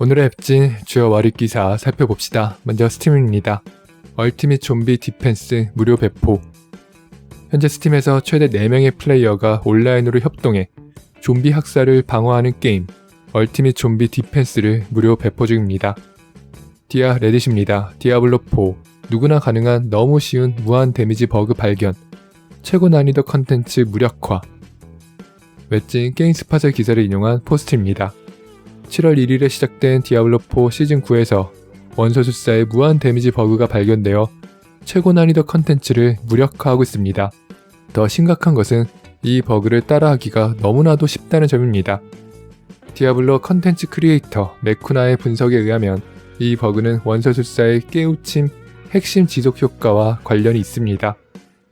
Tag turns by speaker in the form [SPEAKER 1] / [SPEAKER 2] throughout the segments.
[SPEAKER 1] 오늘의 앱진 주요 월입 기사 살펴봅시다. 먼저 스팀입니다. 얼티밋 좀비 디펜스 무료 배포. 현재 스팀에서 최대 4명의 플레이어가 온라인으로 협동해 좀비 학살을 방어하는 게임 얼티밋 좀비 디펜스를 무료 배포 중입니다. 디아 레딧입니다. 디아블로4 누구나 가능한 너무 쉬운 무한 데미지 버그 발견 최고 난이도 컨텐츠 무력화 웹진 게임스팟의 기사를 인용한 포스트입니다. 7월 1일에 시작된 디아블로4 시즌9에서 원소술사의 무한 데미지 버그가 발견되어 최고 난이도 컨텐츠를 무력화하고 있습니다. 더 심각한 것은 이 버그를 따라하기가 너무나도 쉽다는 점입니다. 디아블로 컨텐츠 크리에이터 메쿠나의 분석에 의하면 이 버그는 원소술사의 깨우침 핵심 지속 효과와 관련이 있습니다.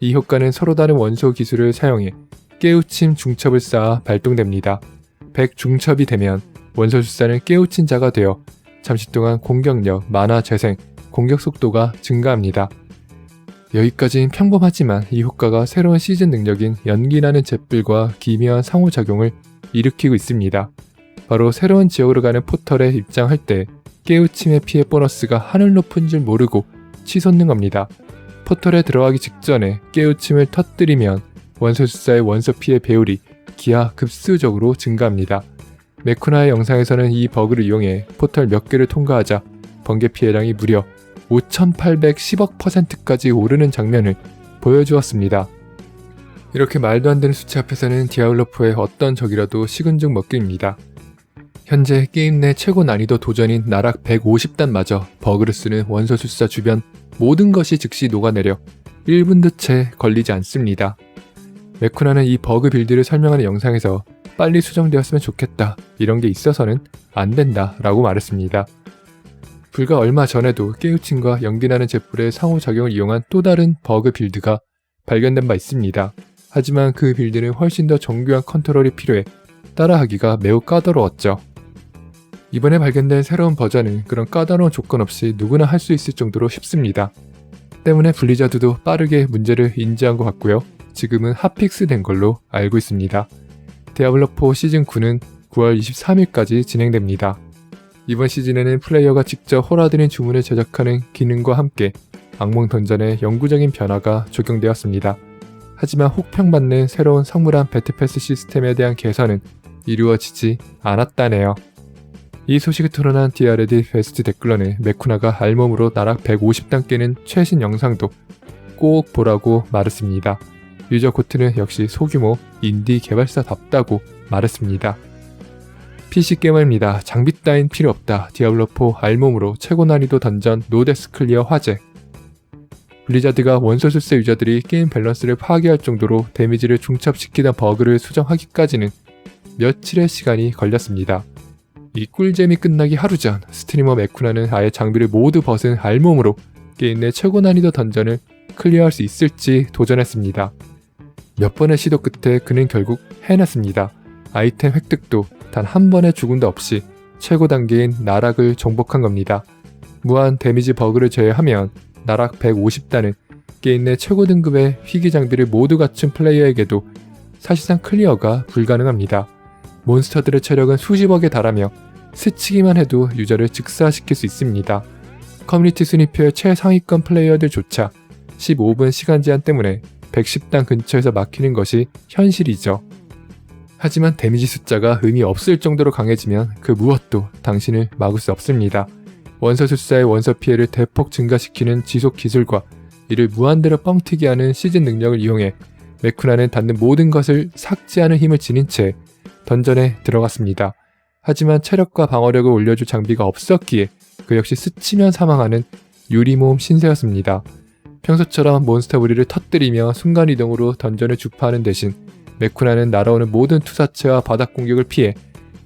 [SPEAKER 1] 이 효과는 서로 다른 원소 기술을 사용해 깨우침 중첩을 쌓아 발동됩니다. 100 중첩이 되면 원소술사는 깨우친 자가 되어 잠시 동안 공격력, 만화 재생, 공격 속도가 증가합니다. 여기까지는 평범하지만 이 효과가 새로운 시즌 능력인 연기나는 잿불과 기묘한 상호작용을 일으키고 있습니다. 바로 새로운 지역으로 가는 포털에 입장할 때 깨우침의 피해 보너스가 하늘 높은 줄 모르고 치솟는 겁니다. 포털에 들어가기 직전에 깨우침을 터뜨리면 원소술사의 원소 피해 배율이 기하 급수적으로 증가합니다. 메쿠나의 영상에서는 이 버그를 이용해 포털 몇 개를 통과하자 번개 피해량이 무려 5,810억 퍼센트까지 오르는 장면을 보여주었습니다. 이렇게 말도 안 되는 수치 앞에서는 디아블로4의 어떤 적이라도 식은 죽 먹기입니다. 현재 게임 내 최고 난이도 도전인 나락 150단마저 버그를 쓰는 원소술사 주변 모든 것이 즉시 녹아내려 1분도 채 걸리지 않습니다. 메쿠나는 이 버그 빌드를 설명하는 영상에서 빨리 수정되었으면 좋겠다. 이런 게 있어서는 안 된다. 라고 말했습니다. 불과 얼마 전에도 깨우침과 연기나는 잿불의 상호작용을 이용한 또 다른 버그 빌드가 발견된 바 있습니다. 하지만 그 빌드는 훨씬 더 정교한 컨트롤이 필요해 따라하기가 매우 까다로웠죠. 이번에 발견된 새로운 버전은 그런 까다로운 조건 없이 누구나 할 수 있을 정도로 쉽습니다. 때문에 블리자드도 빠르게 문제를 인지한 것 같고요. 지금은 핫픽스 된 걸로 알고 있습니다. 디아블로4 시즌9는 9월 23일까지 진행됩니다. 이번 시즌에는 플레이어가 직접 호라드린 주문을 제작하는 기능과 함께 악몽 던전의 영구적인 변화가 적용되었습니다. 하지만 혹평받는 새로운 성물한 배틀패스 시스템에 대한 개선은 이루어지지 않았다네요. 이 소식을 토론한 디아레디 베스트 댓글러는 메쿠나가 알몸으로 나락 150단 깨는 최신 영상도 꼭 보라고 말했습니다. 유저 코트는 역시 소규모 인디 개발사답다고 말했습니다. PC 게임입니다. 장비 따윈 필요 없다. 디아블로4 알몸으로 최고 난이도 던전 노데스 클리어 화제. 블리자드가 원소술사 유저들이 게임 밸런스를 파괴할 정도로 데미지를 중첩시키던 버그를 수정하기까지는 며칠의 시간이 걸렸습니다. 이 꿀잼이 끝나기 하루 전 스트리머 메쿠나는 아예 장비를 모두 벗은 알몸으로 게임 내 최고 난이도 던전을 클리어할 수 있을지 도전했습니다. 몇 번의 시도 끝에 그는 결국 해냈습니다. 아이템 획득도 단 한 번의 죽음도 없이 최고 단계인 나락을 정복한 겁니다. 무한 데미지 버그를 제외하면 나락 150단은 게임 내 최고 등급의 희귀 장비를 모두 갖춘 플레이어에게도 사실상 클리어가 불가능합니다. 몬스터들의 체력은 수십억에 달하며 스치기만 해도 유저를 즉사시킬 수 있습니다. 커뮤니티 순위표의 최상위권 플레이어들조차 15분 시간 제한 때문에 110단 근처에서 막히는 것이 현실이죠. 하지만 데미지 숫자가 의미 없을 정도로 강해지면 그 무엇도 당신을 막을 수 없습니다. 원서술사의 원서 피해를 대폭 증가시키는 지속 기술과 이를 무한대로 뻥튀기 하는 시즌 능력을 이용해 메쿠나는 닿는 모든 것을 삭제하는 힘을 지닌 채 던전에 들어갔습니다. 하지만 체력과 방어력을 올려줄 장비가 없었기에 그 역시 스치면 사망하는 유리모험 신세였습니다. 평소처럼 몬스터 무리를 터뜨리며 순간이동으로 던전을 주파하는 대신 메쿠나는 날아오는 모든 투사체와 바닥 공격을 피해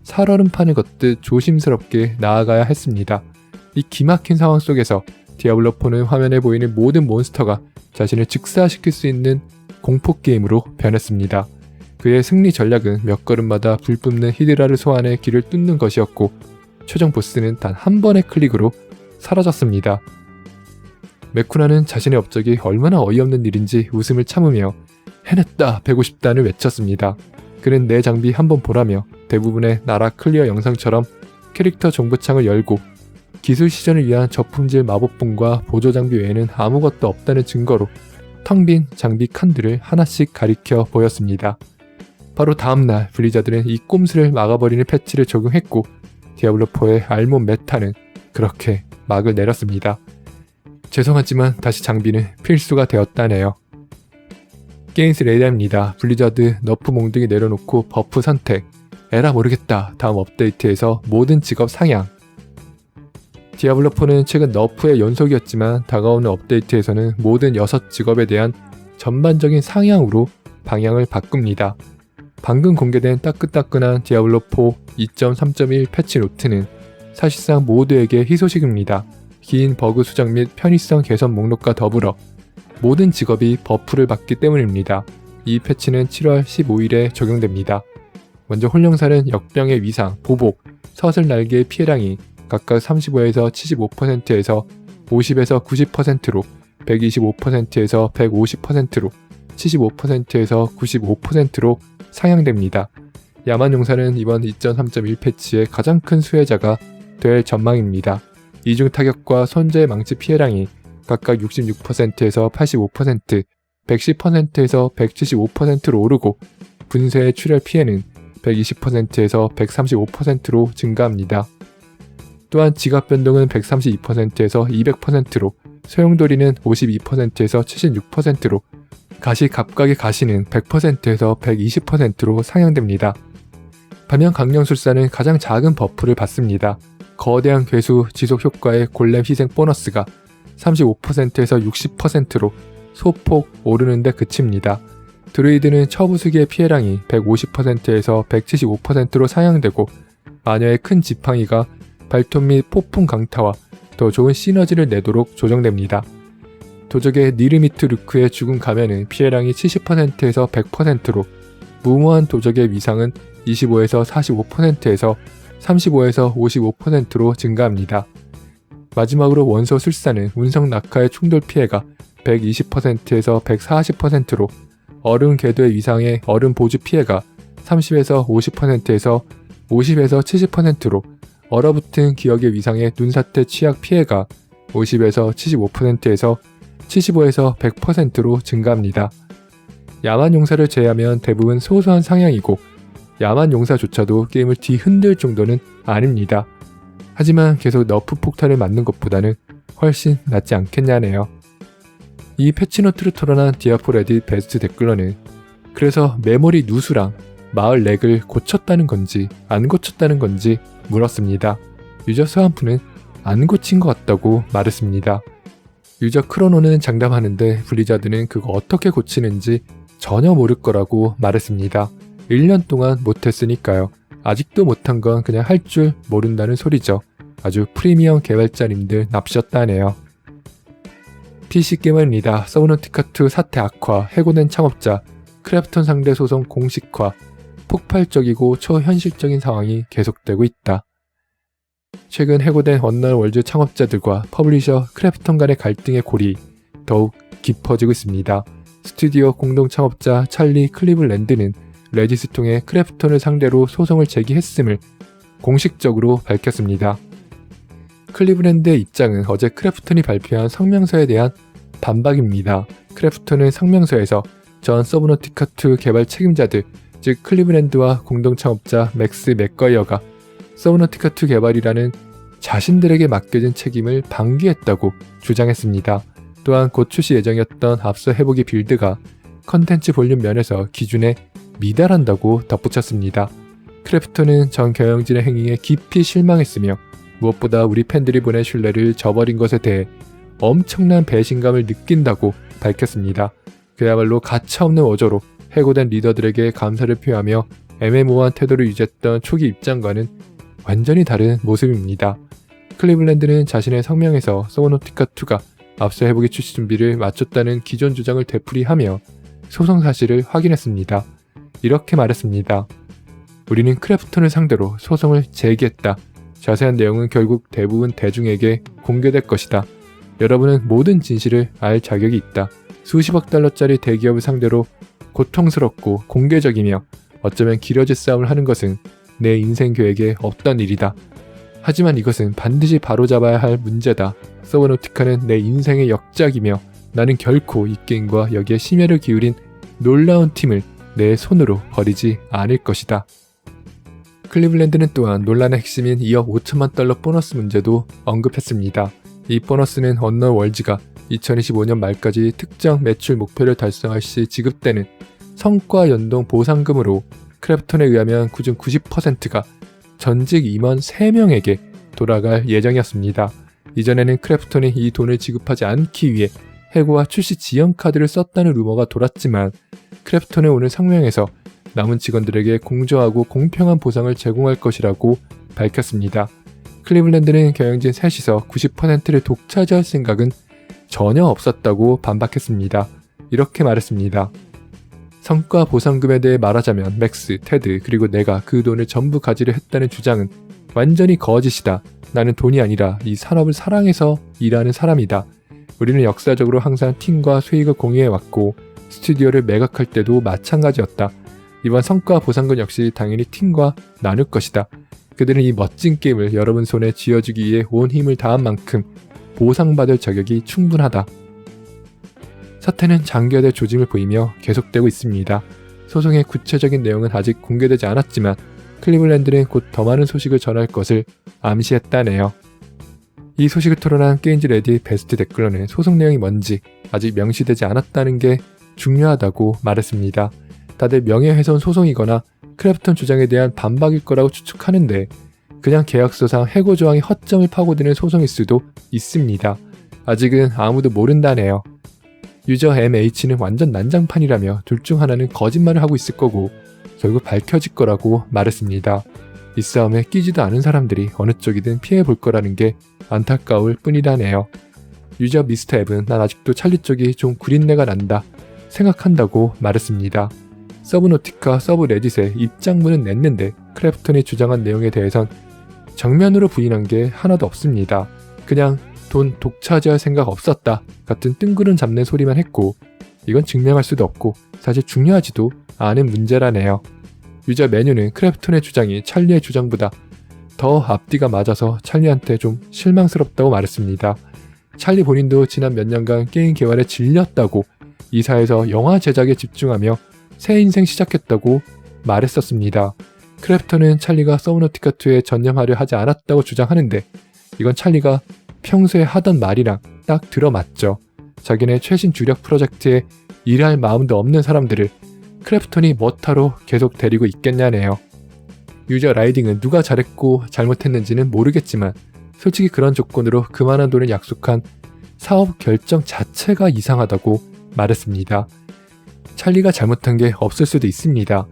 [SPEAKER 1] 살얼음 판을 걷듯 조심스럽게 나아가야 했습니다. 이 기막힌 상황 속에서 디아블로4는 화면에 보이는 모든 몬스터가 자신을 즉사시킬 수 있는 공포 게임으로 변했습니다. 그의 승리 전략은 몇 걸음마다 불 뿜는 히드라를 소환해 길을 뚫는 것이었고 최종 보스는 단 한 번의 클릭으로 사라졌습니다. 메쿠나는 자신의 업적이 얼마나 어이없는 일인지 웃음을 참으며 해냈다 150단을 외쳤습니다. 그는 내 장비 한번 보라며 대부분의 나라 클리어 영상처럼 캐릭터 정보창을 열고 기술 시전을 위한 저품질 마법봉과 보조 장비 외에는 아무것도 없다는 증거로 텅 빈 장비 칸들을 하나씩 가리켜 보였습니다. 바로 다음날 블리자드는 이 꼼수를 막아버리는 패치를 적용했고 디아블로4의 알몬 메타는 그렇게 막을 내렸습니다. 죄송하지만 다시 장비는 필수가 되었다네요. 게임스 레이더입니다. 블리자드 너프 몽둥이 내려놓고 버프 선택. 에라 모르겠다. 다음 업데이트에서 모든 직업 상향. 디아블로4는 최근 너프의 연속이었지만 다가오는 업데이트에서는 모든 6 직업에 대한 전반적인 상향으로 방향을 바꿉니다. 방금 공개된 따끈따끈한 디아블로4 2.3.1 패치 노트는 사실상 모두에게 희소식입니다. 긴 버그 수정 및 편의성 개선 목록과 더불어 모든 직업이 버프를 받기 때문입니다. 이 패치는 7월 15일에 적용됩니다. 먼저 홀령살은 역병의 위상, 보복, 서슬 날개의 피해량이 각각 35에서 75%에서 50에서 90%로 125%에서 150%로 75%에서 95%로 상향됩니다. 야만용사는 이번 2.3.1 패치의 가장 큰 수혜자가 될 전망입니다. 이중 타격과 손재 망치 피해량이 각각 66%에서 85%, 110%에서 175%로 오르고 분쇄의 출혈 피해는 120%에서 135%로 증가합니다. 또한 지갑 변동은 132%에서 200%로 소용돌이는 52%에서 76%로 가시 갑각의 가시는 100%에서 120%로 상향됩니다. 반면 강령술사는 가장 작은 버프를 받습니다. 거대한 괴수 지속 효과의 골렘 희생 보너스가 35%에서 60%로 소폭 오르는데 그칩니다. 드루이드는 처부수기의 피해량이 150%에서 175%로 상향되고 마녀의 큰 지팡이가 발톱 및 폭풍 강타와 더 좋은 시너지를 내도록 조정됩니다. 도적의 니르미트 루크의 죽은 가면은 피해량이 70%에서 100%로 무모한 도적의 위상은 25에서 45%에서 35에서 55%로 증가합니다. 마지막으로 원소 술사는 운석 낙하의 충돌 피해가 120%에서 140%로 얼음 궤도의 위상의 얼음 보주 피해가 30에서 50%에서 50에서 70%로 얼어붙은 기억의 위상의 눈사태 취약 피해가 50에서 75%에서 75에서 100%로 증가합니다. 야만 용사를 제외하면 대부분 소소한 상향이고 야만 용사조차도 게임을 뒤흔들 정도는 아닙니다. 하지만 계속 너프 폭탄을 맞는 것보다는 훨씬 낫지 않겠냐네요. 이 패치노트를 토론한 디아포 레딧 베스트 댓글러는 그래서 메모리 누수랑 마을 렉을 고쳤다는 건지 안 고쳤다는 건지 물었습니다. 유저 스완프는 안 고친 것 같다고 말했습니다. 유저 크로노는 장담하는데 블리자드는 그거 어떻게 고치는지 전혀 모를 거라고 말했습니다. 1년 동안 못했으니까요. 아직도 못한 건 그냥 할 줄 모른다는 소리죠. 아주 프리미엄 개발자님들 납셨다네요. PC게임입니다. 서브노티카2 사태 악화, 해고된 창업자, 크래프톤 상대 소송 공식화, 폭발적이고 초현실적인 상황이 계속되고 있다. 최근 해고된 원널 월드 창업자들과 퍼블리셔 크래프톤 간의 갈등의 골이 더욱 깊어지고 있습니다. 스튜디오 공동 창업자 찰리 클리블랜드는 레디스 통해 크래프톤을 상대로 소송을 제기했음을 공식적으로 밝혔습니다. 클리브랜드의 입장은 어제 크래프톤이 발표한 성명서에 대한 반박입니다. 크래프톤은 성명서에서 전 서브노티카2 개발 책임자들, 즉 클리브랜드와 공동 창업자 맥스 맥거이어가 서브노티카2 개발이라는 자신들에게 맡겨진 책임을 방기했다고 주장했습니다. 또한 곧 출시 예정이었던 앞서 해보기 빌드가 컨텐츠 볼륨 면에서 기준에 미달한다고 덧붙였습니다. 크래프톤은 전 경영진의 행위에 깊이 실망했으며 무엇보다 우리 팬들이 보낸 신뢰를 저버린 것에 대해 엄청난 배신감을 느낀다고 밝혔습니다. 그야말로 가차없는 어조로 해고된 리더들에게 감사를 표하며 애매모호한 태도를 유지했던 초기 입장과는 완전히 다른 모습입니다. 클리블랜드는 자신의 성명에서 소노티카2가 앞서 해보기 출시 준비를 마쳤다는 기존 주장을 되풀이하며 소송 사실을 확인했습니다. 이렇게 말했습니다. 우리는 크래프톤을 상대로 소송을 제기했다. 자세한 내용은 결국 대부분 대중에게 공개될 것이다. 여러분은 모든 진실을 알 자격이 있다. 수십억 달러짜리 대기업을 상대로 고통스럽고 공개적이며 어쩌면 길어질 싸움을 하는 것은 내 인생 계획에 없던 일이다. 하지만 이것은 반드시 바로잡아야 할 문제다. 서브노티카는 내 인생의 역작이며 나는 결코 이 게임과 여기에 심혈을 기울인 놀라운 팀을 내 손으로 버리지 않을 것이다. 클리블랜드는 또한 논란의 핵심인 2억 5천만 달러 보너스 문제도 언급했습니다. 이 보너스는 언더월즈가 2025년 말까지 특정 매출 목표를 달성할 시 지급되는 성과 연동 보상금으로 크래프톤에 의하면 그중 90%가 전직 임원 3명에게 돌아갈 예정이었습니다. 이전에는 크래프톤이 이 돈을 지급하지 않기 위해 해고와 출시 지연 카드를 썼다는 루머가 돌았지만 크래프톤의 오늘 성명에서 남은 직원들에게 공정하고 공평한 보상을 제공할 것이라고 밝혔습니다. 클리블랜드는 경영진 셋이서 90%를 독차지할 생각은 전혀 없었다고 반박했습니다. 이렇게 말했습니다. 성과 보상금에 대해 말하자면 맥스, 테드, 그리고 내가 그 돈을 전부 가지려 했다는 주장은 완전히 거짓이다. 나는 돈이 아니라 이 산업을 사랑해서 일하는 사람이다. 우리는 역사적으로 항상 팀과 수익을 공유해왔고 스튜디오를 매각할 때도 마찬가지였다. 이번 성과 보상금 역시 당연히 팀과 나눌 것이다. 그들은 이 멋진 게임을 여러분 손에 쥐어주기 위해 온 힘을 다한 만큼 보상받을 자격이 충분하다. 사태는 장기화될 조짐을 보이며 계속되고 있습니다. 소송의 구체적인 내용은 아직 공개되지 않았지만 클리블랜드는 곧 더 많은 소식을 전할 것을 암시했다네요. 이 소식을 토론한 게임즈 레디 베스트 댓글로는 소송 내용이 뭔지 아직 명시되지 않았다는 게 중요하다고 말했습니다. 다들 명예훼손 소송이거나 크래프톤 주장에 대한 반박일 거라고 추측하는데 그냥 계약서상 해고 조항이 허점을 파고드는 소송일 수도 있습니다. 아직은 아무도 모른다네요. 유저 MH는 완전 난장판이라며 둘 중 하나는 거짓말을 하고 있을 거고 결국 밝혀질 거라고 말했습니다. 이 싸움에 끼지도 않은 사람들이 어느 쪽이든 피해 볼 거라는 게 안타까울 뿐이라네요. 유저 미스터 앱은 난 아직도 찰리 쪽이 좀 구린내가 난다 생각한다고 말했습니다. 서브노티카 서브 레딧에 입장문은 냈는데 크래프톤이 주장한 내용에 대해선 정면으로 부인한 게 하나도 없습니다. 그냥 돈 독차지할 생각 없었다 같은 뜬구름 잡는 소리만 했고 이건 증명할 수도 없고 사실 중요하지도 않은 문제라네요. 유저 메뉴는 크래프톤의 주장이 찰리의 주장보다 더 앞뒤가 맞아서 찰리한테 좀 실망스럽다고 말했습니다. 찰리 본인도 지난 몇 년간 게임 개발에 질렸다고 이사에서 영화 제작에 집중하며 새 인생 시작했다고 말했었습니다. 크래프톤은 찰리가 서브노티카2에 전념하려 하지 않았다고 주장하는데 이건 찰리가 평소에 하던 말이랑 딱 들어맞죠. 자기네 최신 주력 프로젝트에 일할 마음도 없는 사람들을 크래프톤이 뭐타로 계속 데리고 있겠냐네요. 유저 라이딩은 누가 잘했고 잘못했는지는 모르겠지만 솔직히 그런 조건으로 그만한 돈을 약속한 사업 결정 자체가 이상하다고 말했습니다. 찰리가 잘못한 게 없을 수도 있습니다.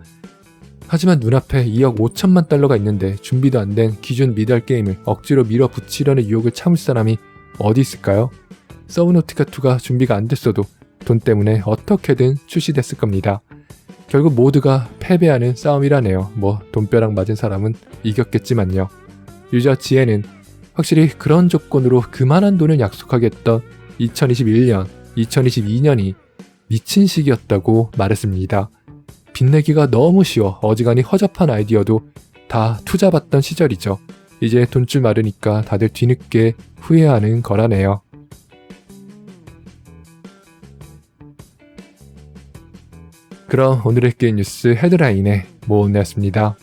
[SPEAKER 1] 하지만 눈앞에 2억 5천만 달러가 있는데 준비도 안 된 기존 미달 게임을 억지로 밀어붙이려는 유혹을 참을 사람이 어디 있을까요? 서브노티카2가 준비가 안 됐어도 돈 때문에 어떻게든 출시됐을 겁니다. 결국 모두가 패배하는 싸움이라네요. 뭐 돈벼락 맞은 사람은 이겼겠지만요. 유저 지혜는 확실히 그런 조건으로 그만한 돈을 약속하겠던 2021년, 2022년이 미친 시기였다고 말했습니다. 빚내기가 너무 쉬워 어지간히 허접한 아이디어도 다 투자받던 시절이죠. 이제 돈줄 마르니까 다들 뒤늦게 후회하는 거라네요. 그럼 오늘의 게임 뉴스 헤드라인에 모음내었습니다.